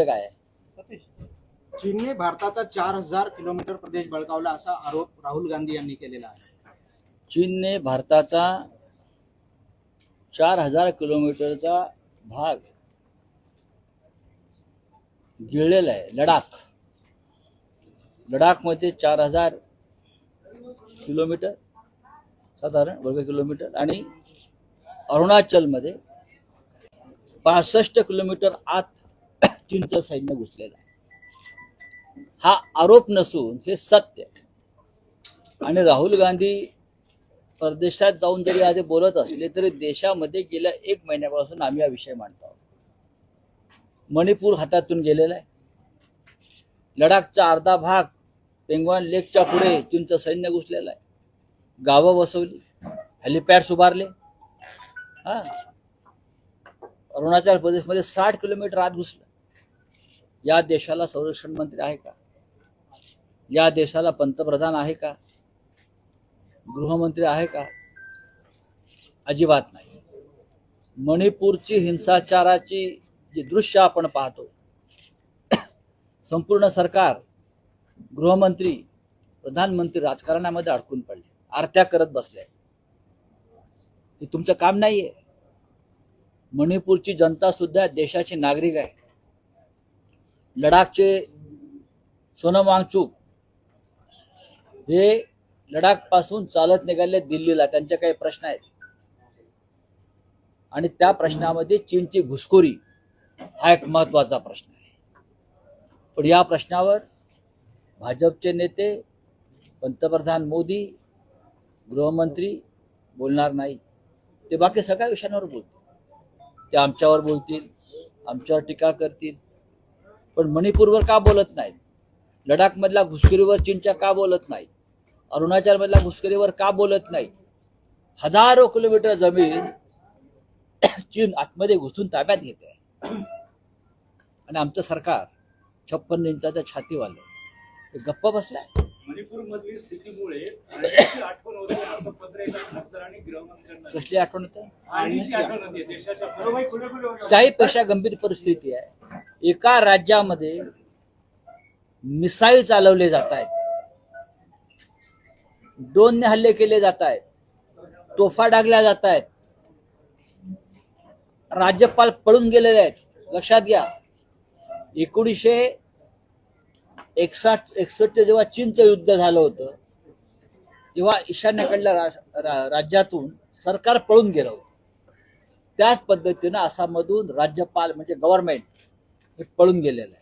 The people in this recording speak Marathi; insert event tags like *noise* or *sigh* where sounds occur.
पुढे काय आहे? चीनने भारताचा चार हजार किलोमीटर प्रदेश बळकावला असा आरोप राहुल गांधी यांनी केलेला आहे. चीनने भारताचा चार हजार किलोमीटरचा भाग गिळलेला आहे लडाख. लडाखमध्ये चार हजार किलोमीटर साधारण वर्ग किलोमीटर आणि अरुणाचलमध्ये पासष्ट किलोमीटर आत चीनचं सैन्य घुसलेलं आहे. हा आरोप नसून हे सत्य आणि राहुल गांधी परदेशात जाऊन जरी आधी बोलत असले तरी देशामध्ये गेल्या एक महिन्यापासून आम्ही हा विषय मांडतो आहोत. मणिपूर हातातून गेलेला आहे. लडाखचा अर्धा भाग पेंगॉन लेकच्या पुढे चीनचं सैन्य घुसलेलं आहे. गावं वसवली हेलिपॅड्स उभारले हा. अरुणाचल प्रदेशमध्ये साठ किलोमीटर आत घुसलं. या देशाला संरक्षण मंत्री आहे का? या देशाला पंतप्रधान आहे का? गृहमंत्री आहे का? अजिबात नाही. मणिपूरची हिंसाचाराची जी दृश्य आपण पाहतो संपूर्ण सरकार गृहमंत्री प्रधानमंत्री राजकारणामध्ये अडकून पडले आरत्या करत बसले. हे तुमचं काम नाहीये. मणिपूरची जनता सुद्धा देशाचे नागरिक आहे. लडाखचे सोनम वांगचूक हे लडाखपासून चालत निघाले दिल्लीला. त्यांचे काही प्रश्न आहेत. आणि त्या प्रश्नामध्ये चीनची घुसखोरी हा एक महत्त्वाचा प्रश्न आहे. पण या प्रश्नावर भाजपचे नेते पंतप्रधान मोदी गृहमंत्री बोलणार नाही. ते बाकी सगळ्या विषयांवर बोलतील. ते आमच्यावर बोलतील आमच्यावर टीका करतील. पण मणिपूरवर का बोलत नाहीत? लडाखमधल्या घुसखोरीवर चीनच्या का बोलत नाही अरुणाचलमधल्या घुसखोरीवर का बोलत नाही हजारो किलोमीटर जमीन *clears throat* चीन आतमध्ये घुसून ताब्यात घेते आणि आमचं सरकार छप्पन इंचाच्या छातीवालं. ते गप्प बसलाय. मणिपूर मधली स्थितीमुळे *clears throat* आणीची आठवण होते असं पत्र एका खासदारांनी गृहमंत्र्यांना कसली आठवण होते? त्याहीपेक्षा गंभीर परिस्थिती आहे. एका राज्यामध्ये मिसाईल चालवले जात आहेत. ड्रोनने हल्ले केले जात आहेत. तोफा डागल्या जात आहेत. राज्यपाल पळून गेलेले आहेत. लक्षात घ्या. एकोणीसशे एकसष्ट एकसष्ट जेव्हा चीनचं युद्ध झालं होतं तेव्हा ईशान्येकडल्या राज्यातून सरकार पळून गेलं होतं. त्याच पद्धतीनं आसाममधून राज्यपाल म्हणजे गव्हर्नमेंट हे पळून गेलेलं आहे.